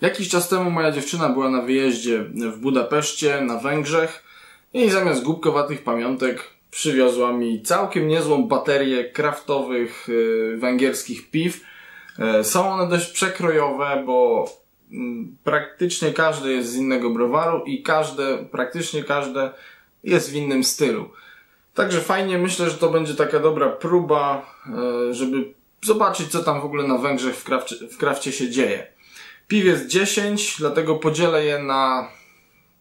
Jakiś czas temu moja dziewczyna była na wyjeździe w Budapeszcie, na Węgrzech i zamiast głupkowatych pamiątek przywiozła mi całkiem niezłą baterię kraftowych yy, węgierskich piw. Yy, są one dość przekrojowe, bo yy, praktycznie każde jest z innego browaru i każde, praktycznie każde jest w innym stylu. Także fajnie, myślę, że to będzie taka dobra próba, yy, żeby zobaczyć, co tam w ogóle na Węgrzech w krafcie, w krafcie się dzieje. Piw jest 10, dlatego podzielę je na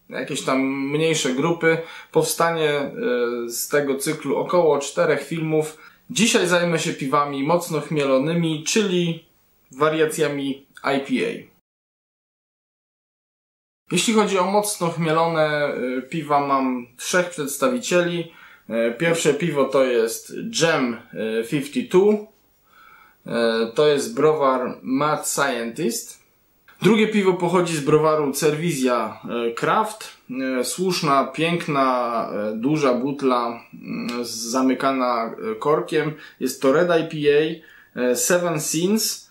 jakieś tam mniejsze grupy. Powstanie e, z tego cyklu około czterech filmów. Dzisiaj zajmę się piwami mocno chmielonymi, czyli wariacjami IPA. Jeśli chodzi o mocno chmielone e, piwa, mam trzech przedstawicieli. E, pierwsze piwo to jest Gem 52. To jest browar Mad Scientist. Drugie piwo pochodzi z browaru Cervisia e, Craft. E, słuszna, piękna, e, duża butla zamykana korkiem. Jest to Red IPA Seven Sins.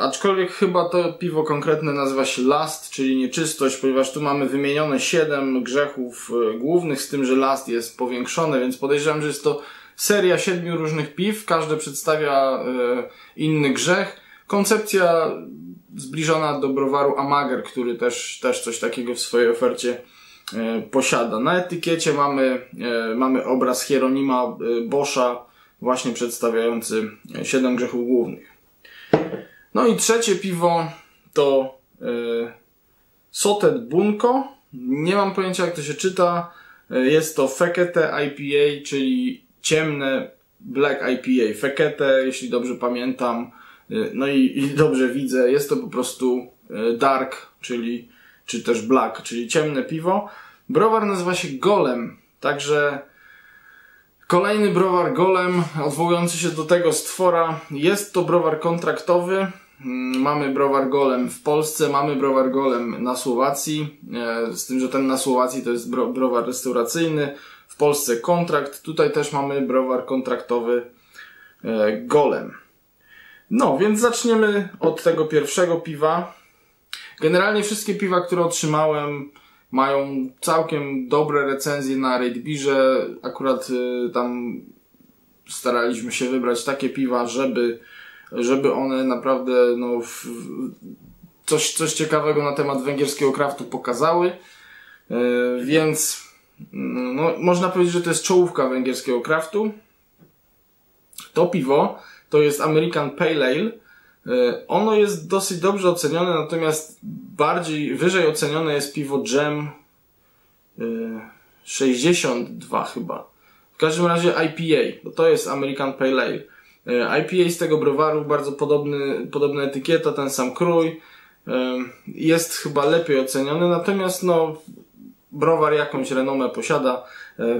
Aczkolwiek chyba to piwo konkretne nazywa się Last, czyli nieczystość, ponieważ tu mamy wymienione 7 grzechów głównych, z tym, że Last jest powiększone, więc podejrzewam, że jest to seria siedmiu różnych piw, każde przedstawia inny grzech. Koncepcja zbliżona do browaru Amager, który też, też coś takiego w swojej ofercie e, posiada. Na etykiecie mamy, e, mamy obraz Hieronima e, Boscha, właśnie przedstawiający siedem grzechów głównych. No i trzecie piwo to Sotet Bunko. Nie mam pojęcia jak to się czyta. Jest to Fekete IPA, czyli ciemne Black IPA. Fekete, jeśli dobrze pamiętam, no i, i dobrze widzę, jest to po prostu y, dark, czyli, czy też black, czyli ciemne piwo. Browar nazywa się Golem, także kolejny browar Golem, odwołujący się do tego stwora. Jest to browar kontraktowy. Mm, mamy browar Golem w Polsce, mamy browar Golem na Słowacji, e, z tym, że ten na Słowacji to jest browar restauracyjny. W Polsce kontrakt, tutaj też mamy browar kontraktowy Golem. No, więc zaczniemy od tego pierwszego piwa. Generalnie wszystkie piwa, które otrzymałem, mają całkiem dobre recenzje na Raidbirze. Akurat y, tam staraliśmy się wybrać takie piwa, żeby, żeby one naprawdę no, w, coś, coś ciekawego na temat węgierskiego kraftu pokazały. Y, więc no, można powiedzieć, że to jest czołówka węgierskiego kraftu. To piwo to jest American Pale Ale. E, ono jest dosyć dobrze ocenione, natomiast bardziej wyżej ocenione jest piwo Gem 62 e, chyba. W każdym razie IPA, bo to jest American Pale Ale. E, IPA z tego browaru bardzo podobny, podobna etykieta, ten sam krój. Jest chyba lepiej oceniony, natomiast no browar jakąś renomę posiada,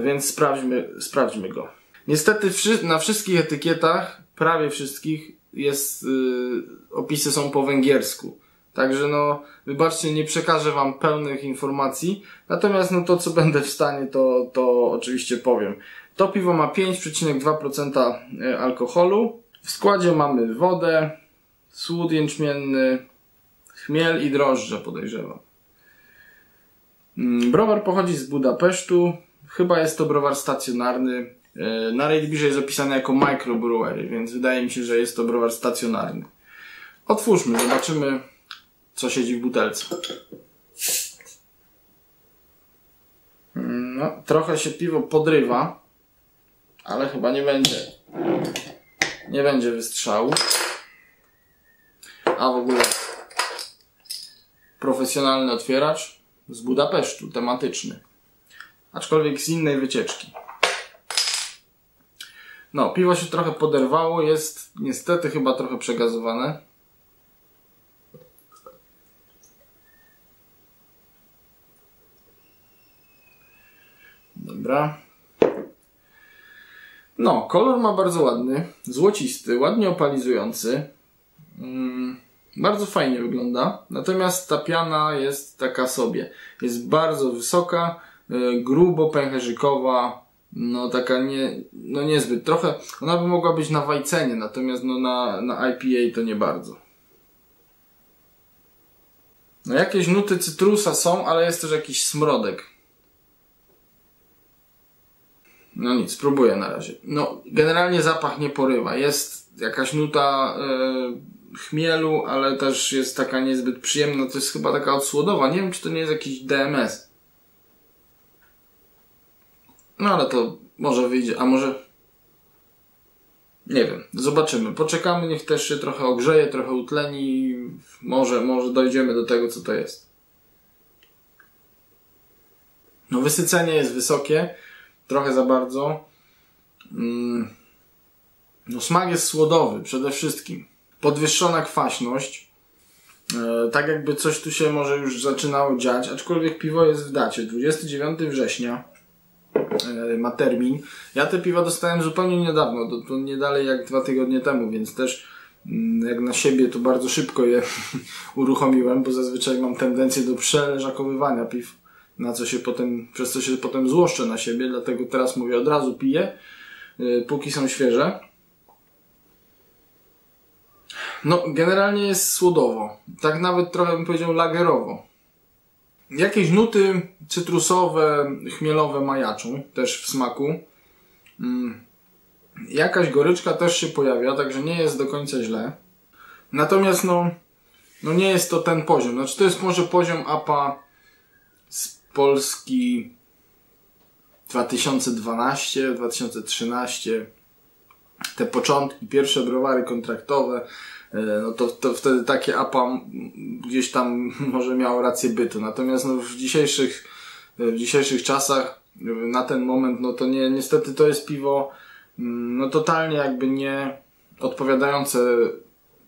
więc sprawdźmy, sprawdźmy go. Niestety na wszystkich etykietach prawie wszystkich jest, yy, opisy są po węgiersku. Także no, wybaczcie, nie przekażę wam pełnych informacji, natomiast no to co będę w stanie, to, to oczywiście powiem. To piwo ma 5,2% y, alkoholu. W składzie mamy wodę, słód jęczmienny, chmiel i drożdże podejrzewam. Mm, browar pochodzi z Budapesztu. Chyba jest to browar stacjonarny. E, na Raidbirze jest opisane jako microbrewery, więc wydaje mi się, że jest to browar stacjonarny. Otwórzmy, zobaczymy co siedzi w butelce. No, trochę się piwo podrywa, ale chyba nie będzie. Nie będzie wystrzału. A w ogóle profesjonalny otwieracz z Budapesztu, tematyczny. Aczkolwiek z innej wycieczki. No, piwo się trochę poderwało, jest niestety chyba trochę przegazowane. Dobra. No, kolor ma bardzo ładny, złocisty, ładnie opalizujący. Mm, bardzo fajnie wygląda. Natomiast ta piana jest taka sobie. Jest bardzo wysoka, y, grubo pęcherzykowa, no taka nie, no niezbyt. Trochę, ona by mogła być na Wajcenie, natomiast no na, na IPA to nie bardzo. No jakieś nuty cytrusa są, ale jest też jakiś smrodek. No nic, spróbuję na razie. No, generalnie zapach nie porywa. Jest jakaś nuta yy, chmielu, ale też jest taka niezbyt przyjemna. To jest chyba taka odsłodowa. Nie wiem, czy to nie jest jakiś DMS. No ale to może wyjdzie, a może... Nie wiem, zobaczymy. Poczekamy, niech też się trochę ogrzeje, trochę utleni. Może, może dojdziemy do tego, co to jest. No, wysycenie jest wysokie, trochę za bardzo. Mm. No, smak jest słodowy przede wszystkim. Podwyższona kwaśność. E, tak jakby coś tu się może już zaczynało dziać, aczkolwiek piwo jest w dacie. 29 września ma termin. Ja te piwa dostałem zupełnie niedawno, to, to nie dalej jak dwa tygodnie temu, więc też mm, jak na siebie to bardzo szybko je uruchomiłem, bo zazwyczaj mam tendencję do przeleżakowywania piw, na co się potem, przez co się potem złoszczę na siebie, dlatego teraz mówię od razu piję, e, póki są świeże. No, generalnie jest słodowo. Tak nawet trochę bym powiedział lagerowo. Jakieś nuty cytrusowe, chmielowe majaczą też w smaku. Mm. Jakaś goryczka też się pojawia, także nie jest do końca źle. Natomiast no, no nie jest to ten poziom. Znaczy to jest może poziom APA z Polski 2012, 2013. Te początki, pierwsze browary kontraktowe no to, to wtedy takie APA gdzieś tam może miało rację bytu. Natomiast no w dzisiejszych, w dzisiejszych czasach na ten moment, no to nie, niestety to jest piwo mm, no totalnie jakby nie odpowiadające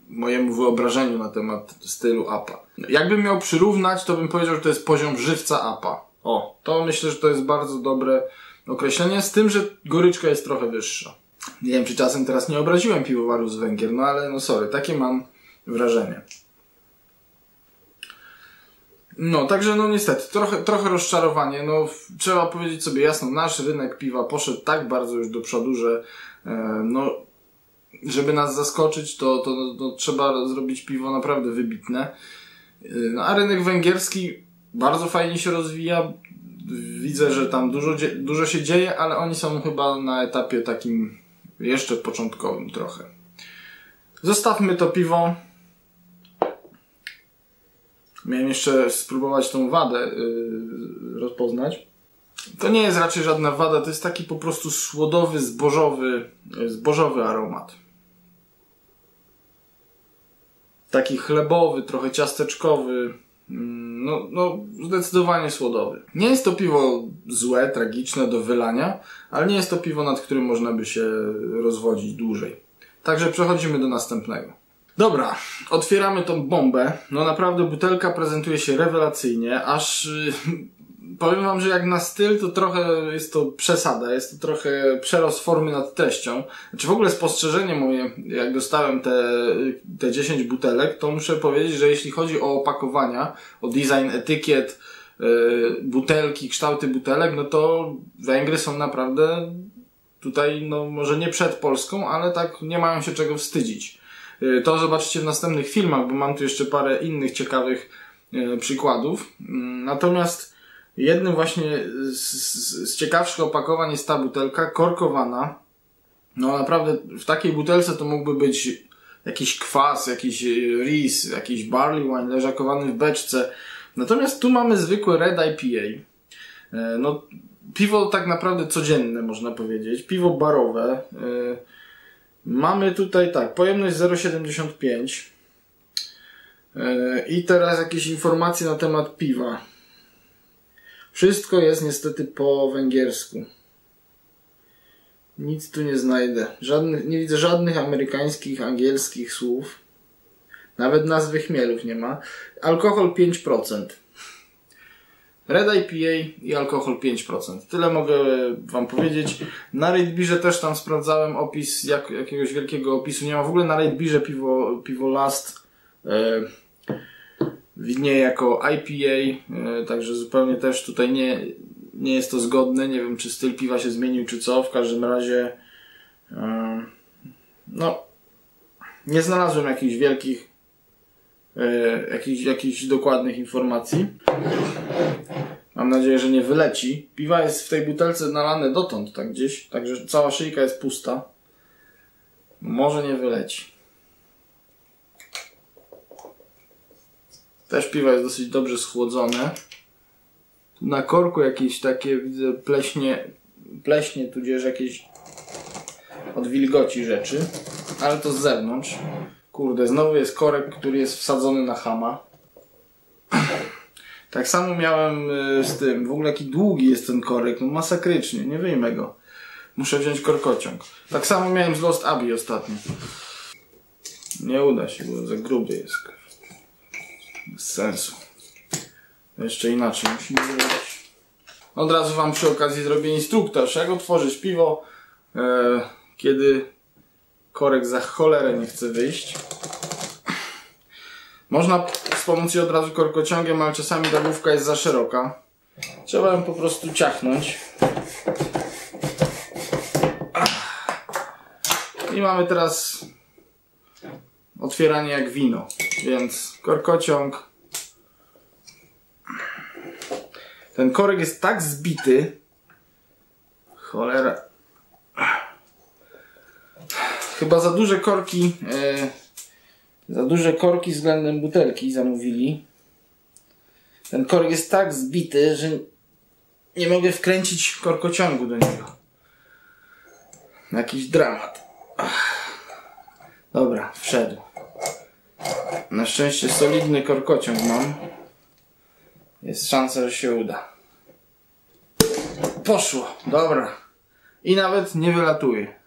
mojemu wyobrażeniu na temat stylu APA. Jakbym miał przyrównać, to bym powiedział, że to jest poziom żywca APA. O, to myślę, że to jest bardzo dobre określenie, z tym, że goryczka jest trochę wyższa. Nie wiem, czy czasem teraz nie obraziłem piwowaru z Węgier, no ale no sorry, takie mam wrażenie. No, także no niestety, trochę, trochę rozczarowanie. No, trzeba powiedzieć sobie jasno, nasz rynek piwa poszedł tak bardzo już do przodu, że e, no, żeby nas zaskoczyć, to, to, to trzeba zrobić piwo naprawdę wybitne. E, no, a rynek węgierski bardzo fajnie się rozwija. Widzę, że tam dużo, dużo się dzieje, ale oni są chyba na etapie takim jeszcze początkowym trochę. Zostawmy to piwo. Miałem jeszcze spróbować tą wadę yy, rozpoznać. To nie jest raczej żadna wada, to jest taki po prostu słodowy, zbożowy, zbożowy aromat. Taki chlebowy, trochę ciasteczkowy. Mm, no, no, zdecydowanie słodowy. Nie jest to piwo złe, tragiczne do wylania, ale nie jest to piwo, nad którym można by się rozwodzić dłużej. Także przechodzimy do następnego. Dobra, otwieramy tą bombę. No naprawdę butelka prezentuje się rewelacyjnie, aż powiem wam, że jak na styl to trochę jest to przesada, jest to trochę przerost formy nad treścią. Znaczy w ogóle spostrzeżenie moje, jak dostałem te, te 10 butelek, to muszę powiedzieć, że jeśli chodzi o opakowania, o design etykiet, yy, butelki, kształty butelek, no to Węgry są naprawdę tutaj, no może nie przed Polską, ale tak nie mają się czego wstydzić. Yy, to zobaczycie w następnych filmach, bo mam tu jeszcze parę innych ciekawych yy, przykładów. Mm, natomiast Jednym właśnie z, z, z ciekawszych opakowań jest ta butelka korkowana. No naprawdę w takiej butelce to mógłby być jakiś kwas, jakiś ris, jakiś barley wine leżakowany w beczce. Natomiast tu mamy zwykłe red IPA. E, no, piwo tak naprawdę codzienne można powiedzieć. Piwo barowe. E, mamy tutaj tak, pojemność 0,75. E, I teraz jakieś informacje na temat piwa. Wszystko jest niestety po węgiersku. Nic tu nie znajdę. Żadnych, nie widzę żadnych amerykańskich, angielskich słów. Nawet nazwy chmielów nie ma. Alkohol 5%. Red IPA i alkohol 5%. Tyle mogę Wam powiedzieć. Na Raidbirze też tam sprawdzałem opis, jak, jakiegoś wielkiego opisu nie ma. W ogóle na Raidbirze piwo, piwo Last e, widnieje jako IPA, e, także zupełnie też tutaj nie, nie jest to zgodne. Nie wiem, czy styl piwa się zmienił, czy co. W każdym razie, e, no, nie znalazłem jakichś wielkich e, jakichś, jakichś dokładnych informacji. Mam nadzieję, że nie wyleci. Piwa jest w tej butelce nalane dotąd, tak gdzieś, także cała szyjka jest pusta. Może nie wyleci. Też piwo jest dosyć dobrze schłodzone. Na korku jakieś takie, widzę, pleśnie, pleśnie tudzież jakieś od wilgoci rzeczy. Ale to z zewnątrz. Kurde, znowu jest korek, który jest wsadzony na hama. Tak samo miałem y, z tym. W ogóle jaki długi jest ten korek. No masakrycznie, nie wyjmę go. Muszę wziąć korkociąg. Tak samo miałem z Lost Abbey ostatnio. Nie uda się, bo za gruby jest. Bez sensu. Jeszcze inaczej musimy zrobić. Od razu wam przy okazji zrobię instruktaż, jak otworzyć piwo, e, kiedy korek za cholerę nie chce wyjść. Można wspomóc je od razu korkociągiem, ale czasami ta jest za szeroka. Trzeba ją po prostu ciachnąć. I mamy teraz otwieranie jak wino. Więc korkociąg. Ten korek jest tak zbity. Cholera. Chyba za duże korki. E, za duże korki względem butelki zamówili. Ten korek jest tak zbity, że nie mogę wkręcić korkociągu do niego. Jakiś dramat. Dobra, wszedł. Na szczęście solidny korkociąg mam. Jest szansa, że się uda. Poszło, dobra. I nawet nie wylatuje.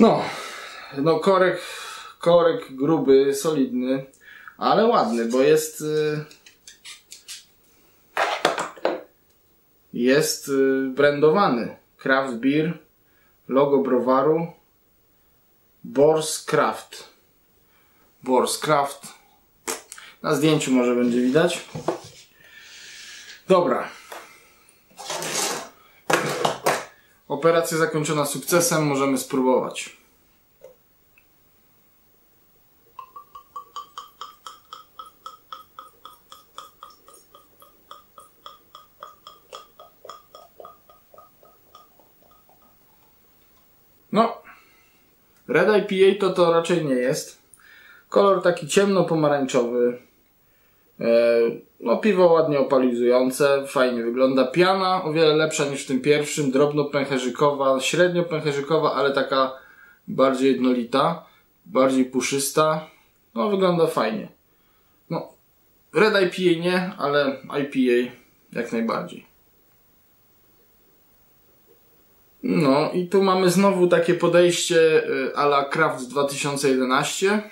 No, no korek, korek gruby, solidny, ale ładny, bo jest... y, Jest y, brandowany. Craft Beer, logo browaru, Bors Craft. Bors Craft. Na zdjęciu może będzie widać. Dobra. Operacja zakończona sukcesem, możemy spróbować. No, Red IPA to to raczej nie jest. Kolor taki ciemno-pomarańczowy. E, No, piwo ładnie opalizujące, fajnie wygląda. Piana o wiele lepsza niż w tym pierwszym, drobno-pęcherzykowa, średnio pęcherzykowa, ale taka bardziej jednolita, bardziej puszysta. No, wygląda fajnie. No, Red IPA nie, ale IPA jak najbardziej. No i tu mamy znowu takie podejście y, a la Craft 2011.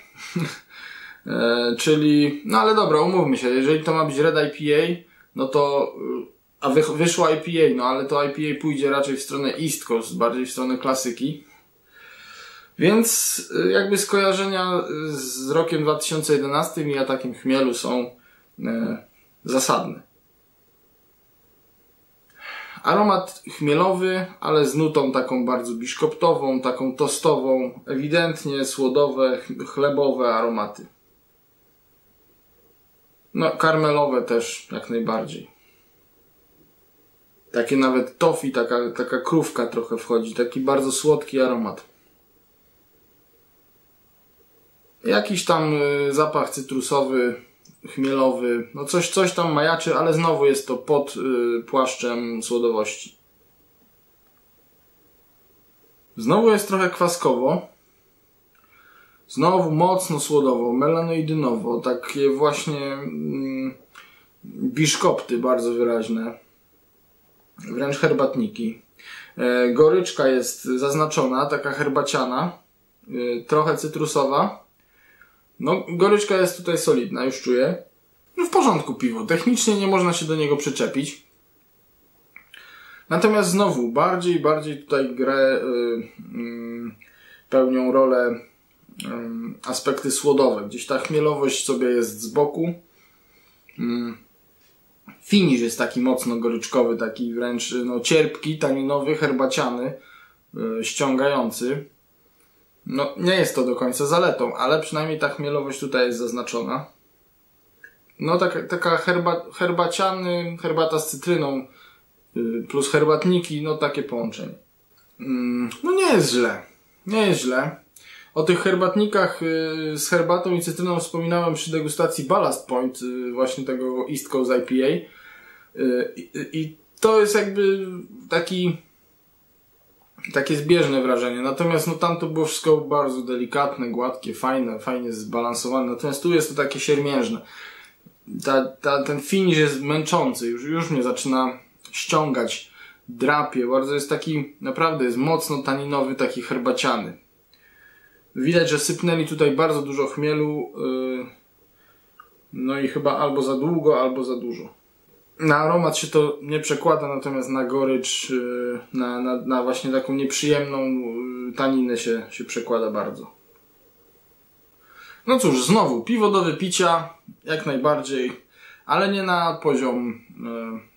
E, czyli, no ale dobra, umówmy się, jeżeli to ma być Red IPA, no to, y, a wy, wyszło IPA, no ale to IPA pójdzie raczej w stronę East Coast, bardziej w stronę klasyki. Więc jakby skojarzenia z rokiem 2011 i atakiem chmielu są e, zasadne. Aromat chmielowy, ale z nutą taką bardzo biszkoptową, taką tostową, ewidentnie słodowe, ch- chlebowe aromaty. No, karmelowe też jak najbardziej. Takie nawet tofi, taka, taka krówka trochę wchodzi, taki bardzo słodki aromat. Jakiś tam y, zapach cytrusowy, chmielowy, no coś, coś tam majaczy, ale znowu jest to pod y, płaszczem słodowości. Znowu jest trochę kwaskowo. Znowu mocno słodowo, melanoidynowo, takie właśnie mm, biszkopty bardzo wyraźne. Wręcz herbatniki. E, goryczka jest zaznaczona, taka herbaciana, y, trochę cytrusowa. No, goryczka jest tutaj solidna, już czuję. No w porządku piwo. Technicznie nie można się do niego przyczepić. Natomiast znowu, bardziej, bardziej tutaj grę y, y, pełnią rolę y, aspekty słodowe. Gdzieś ta chmielowość sobie jest z boku. Y, finish jest taki mocno goryczkowy, taki wręcz no, cierpki, taninowy, herbaciany, y, ściągający. No, nie jest to do końca zaletą, ale przynajmniej ta chmielowość tutaj jest zaznaczona. No, taka, taka herba, herbaciany, herbata z cytryną yy, plus herbatniki, no takie połączenie. Mm, no nie jest źle. Nie jest źle. O tych herbatnikach yy, z herbatą i cytryną wspominałem przy degustacji Ballast Point, yy, właśnie tego East Coast IPA. Y, I to jest jakby taki takie zbieżne wrażenie. Natomiast no tam to było wszystko bardzo delikatne, gładkie, fajne, fajnie zbalansowane. Natomiast tu jest to takie siermiężne. Ta, ta, ten finish jest męczący, już, już mnie zaczyna ściągać, drapie. Bardzo jest taki, naprawdę jest mocno taninowy, taki herbaciany. Widać, że sypnęli tutaj bardzo dużo chmielu. Yy, no i chyba albo za długo, albo za dużo. Na aromat się to nie przekłada, natomiast na gorycz, y, na, na, na właśnie taką nieprzyjemną y, taninę się, się przekłada bardzo. No cóż, znowu, piwo do wypicia, jak najbardziej, ale nie na poziom y,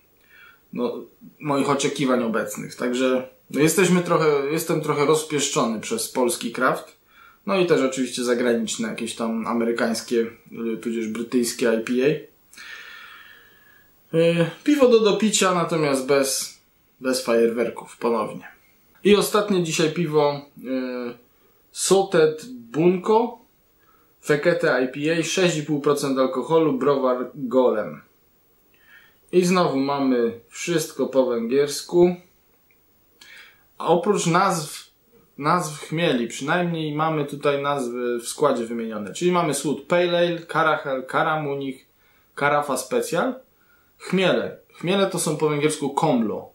no, moich oczekiwań obecnych. Także no, jesteśmy trochę, jestem trochę rozpieszczony przez polski kraft. No i też oczywiście zagraniczne, jakieś tam amerykańskie, tudzież brytyjskie IPA. E, piwo do dopicia, natomiast bez, bez fajerwerków ponownie. I ostatnie dzisiaj piwo yy, Sotet Bunko Fekete IPA 6,5% alkoholu, browar Golem. I znowu mamy wszystko po węgiersku. A oprócz nazw, nazw chmieli, przynajmniej mamy tutaj nazwy w składzie wymienione. Czyli mamy słód Pale Ale, Karachel, Karamunich, Karafa Special Chmiele. Chmiele to są po węgiersku komlo.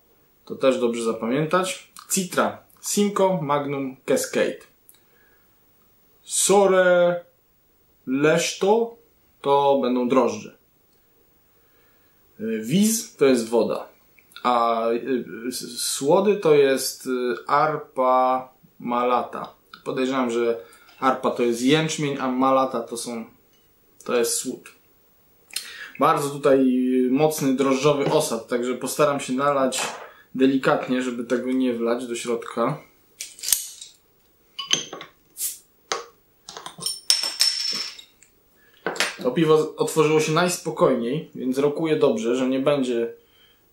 To też dobrze zapamiętać. Citra. Simco Magnum Cascade. Sore Leszto to będą drożdże. Wiz to jest woda. A y, słody to jest y, arpa malata. Podejrzewam, że arpa to jest jęczmień, a malata to są to jest słód. Bardzo tutaj mocny drożdżowy osad, także postaram się nalać delikatnie, żeby tego nie wlać do środka. To piwo otworzyło się najspokojniej, więc rokuje dobrze, że nie będzie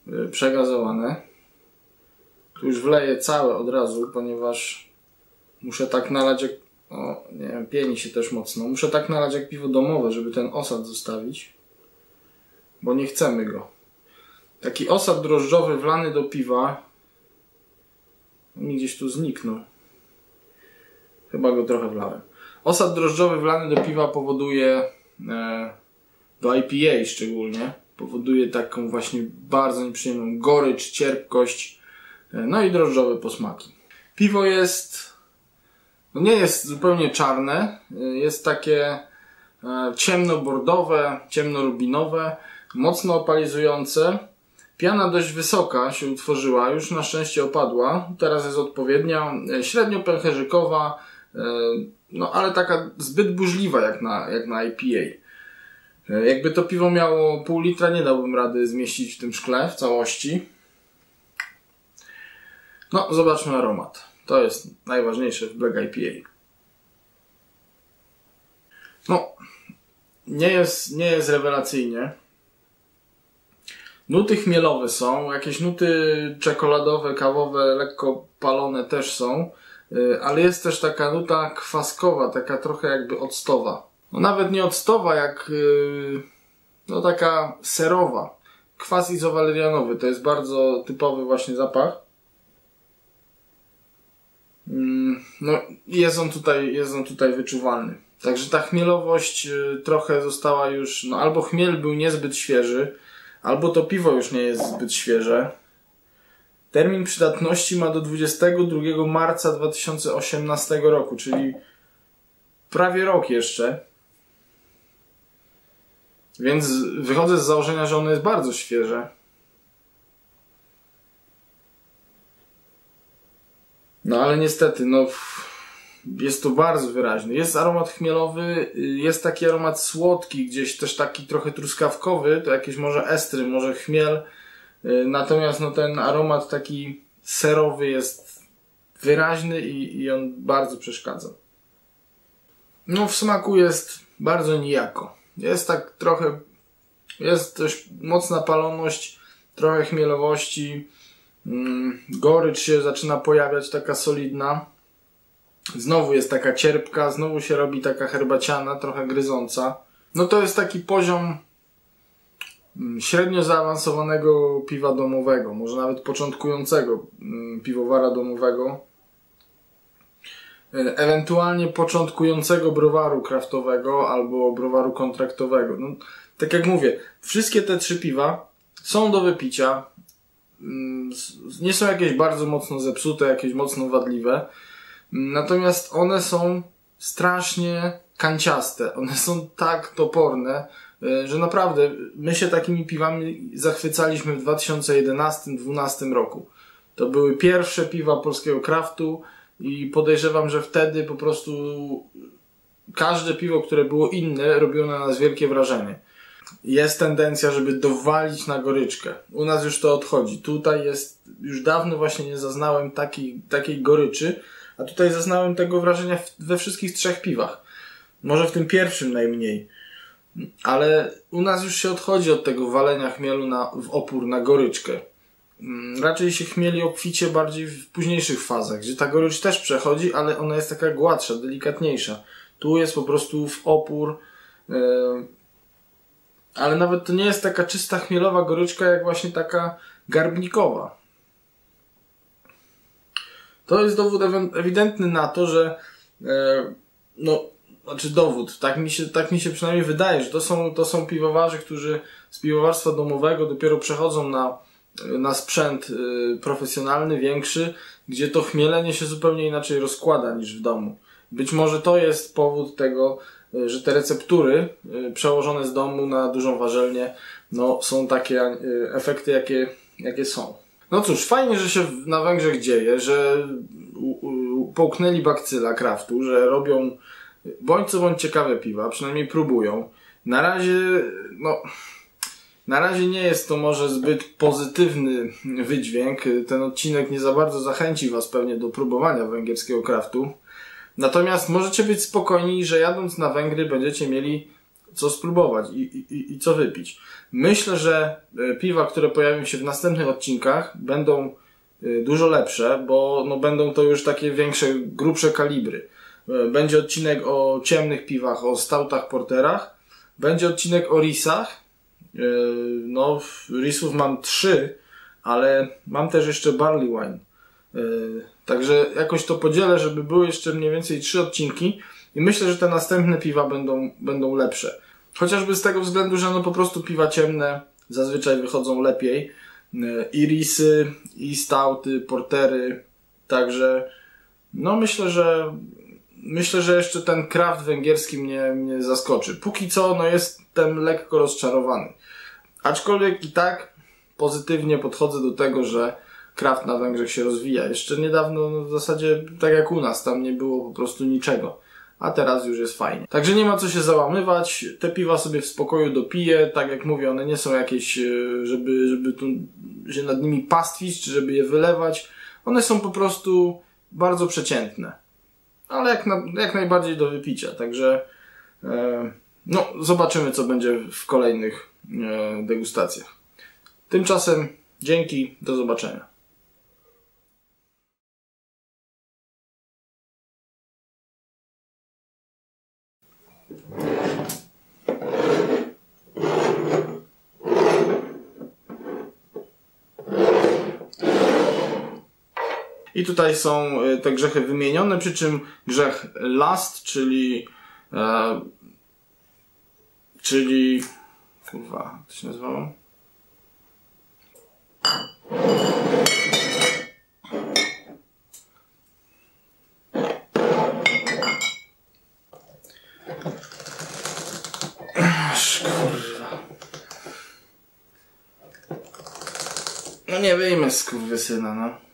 y, przegazowane. Tu już wleję całe od razu, ponieważ muszę tak nalać jak... O, nie pieni się też mocno. Muszę tak nalać jak piwo domowe, żeby ten osad zostawić bo nie chcemy go. Taki osad drożdżowy wlany do piwa mi gdzieś tu zniknął. Chyba go trochę wlałem. Osad drożdżowy wlany do piwa powoduje e, do IPA szczególnie powoduje taką właśnie bardzo nieprzyjemną gorycz, cierpkość e, no i drożdżowe posmaki. Piwo jest no nie jest zupełnie czarne, e, jest takie e, ciemno-bordowe, ciemno-rubinowe mocno opalizujące. Piana dość wysoka się utworzyła, już na szczęście opadła. Teraz jest odpowiednia, e, średnio pęcherzykowa, e, no ale taka zbyt burzliwa jak na, jak na IPA. E, jakby to piwo miało pół litra, nie dałbym rady zmieścić w tym szkle w całości. No, zobaczmy aromat. To jest najważniejsze w Black IPA. No, nie jest, nie jest rewelacyjnie. Nuty chmielowe są, jakieś nuty czekoladowe, kawowe, lekko palone też są, y, ale jest też taka nuta kwaskowa, taka trochę jakby octowa. No nawet nie octowa, jak y, no taka serowa. Kwas izowalerianowy to jest bardzo typowy właśnie zapach. Mm, no jest on tutaj, jest on tutaj wyczuwalny. Także ta chmielowość y, trochę została już, no albo chmiel był niezbyt świeży, Albo to piwo już nie jest zbyt świeże. Termin przydatności ma do 22 marca 2018 roku, czyli prawie rok jeszcze. Więc wychodzę z założenia, że ono jest bardzo świeże. No ale niestety, no jest to bardzo wyraźny. Jest aromat chmielowy, jest taki aromat słodki, gdzieś też taki trochę truskawkowy, to jakieś może estry, może chmiel. Natomiast no ten aromat taki serowy jest wyraźny i, i on bardzo przeszkadza. No w smaku jest bardzo nijako. Jest tak trochę, jest dość mocna paloność, trochę chmielowości, mm, gorycz się zaczyna pojawiać, taka solidna. Znowu jest taka cierpka, znowu się robi taka herbaciana, trochę gryząca. No to jest taki poziom mm, średnio zaawansowanego piwa domowego, może nawet początkującego mm, piwowara domowego. E, ewentualnie początkującego browaru kraftowego albo browaru kontraktowego. No, tak jak mówię, wszystkie te trzy piwa są do wypicia. Mm, nie są jakieś bardzo mocno zepsute, jakieś mocno wadliwe. Natomiast one są strasznie kanciaste. One są tak toporne, e, że naprawdę my się takimi piwami zachwycaliśmy w 2011-2012 roku. To były pierwsze piwa polskiego kraftu i podejrzewam, że wtedy po prostu każde piwo, które było inne, robiło na nas wielkie wrażenie. Jest tendencja, żeby dowalić na goryczkę. U nas już to odchodzi. Tutaj jest, już dawno właśnie nie zaznałem takiej, takiej goryczy, a tutaj zaznałem tego wrażenia we wszystkich trzech piwach. Może w tym pierwszym najmniej. Ale u nas już się odchodzi od tego walenia chmielu na, w opór na goryczkę. Mm, raczej się chmieli obficie bardziej w późniejszych fazach, gdzie ta gorycz też przechodzi, ale ona jest taka gładsza, delikatniejsza. Tu jest po prostu w opór, yy, ale nawet to nie jest taka czysta chmielowa goryczka, jak właśnie taka garbnikowa. To jest dowód ewidentny na to, że yy, no, znaczy dowód, tak mi się, tak mi się przynajmniej wydaje, że to są, to są piwowarzy, którzy z piwowarstwa domowego dopiero przechodzą na na sprzęt y, profesjonalny, większy, gdzie to chmielenie się zupełnie inaczej rozkłada niż w domu. Być może to jest powód tego, y, że te receptury przełożone z domu na dużą warzelnię, no, są takie efekty, jakie, jakie są. No cóż, fajnie, że się na Węgrzech dzieje, że połknęli bakcyla kraftu, że robią bądź co bądź ciekawe piwa, przynajmniej próbują. Na razie, no, na razie nie jest to może zbyt pozytywny wydźwięk. Ten odcinek nie za bardzo zachęci Was pewnie do próbowania węgierskiego kraftu. Natomiast możecie być spokojni, że jadąc na Węgry będziecie mieli co spróbować i, i, i co wypić. Myślę, że e, piwa, które pojawią się w następnych odcinkach będą e, dużo lepsze, bo no, będą to już takie większe, grubsze kalibry. E, będzie odcinek o ciemnych piwach, o stautach, porterach. Będzie odcinek o risach no, risów mam trzy, ale mam też jeszcze barley wine. Także jakoś to podzielę, żeby były jeszcze mniej więcej trzy odcinki i myślę, że te następne piwa będą, będą lepsze. Chociażby z tego względu, że no po prostu piwa ciemne zazwyczaj wychodzą lepiej. E, I risy, i stauty, portery. Także no myślę, że myślę, że jeszcze ten kraft węgierski mnie, mnie zaskoczy. Póki co, no jestem lekko rozczarowany. Aczkolwiek i tak pozytywnie podchodzę do tego, że kraft na Węgrzech się rozwija. Jeszcze niedawno no w zasadzie tak jak u nas, tam nie było po prostu niczego. A teraz już jest fajnie. Także nie ma co się załamywać. Te piwa sobie w spokoju dopiję. Tak jak mówię, one nie są jakieś, e, żeby, żeby tu się nad nimi pastwić, czy żeby je wylewać. One są po prostu bardzo przeciętne. Ale jak, na, jak najbardziej do wypicia. Także e, no, zobaczymy, co będzie w kolejnych E, degustacjach. Tymczasem dzięki, do zobaczenia. I tutaj są e, te grzechy wymienione, przy czym grzech last, czyli e, czyli Kurwa, to się nazywało? No nie wyjmę z kurwy syna, no.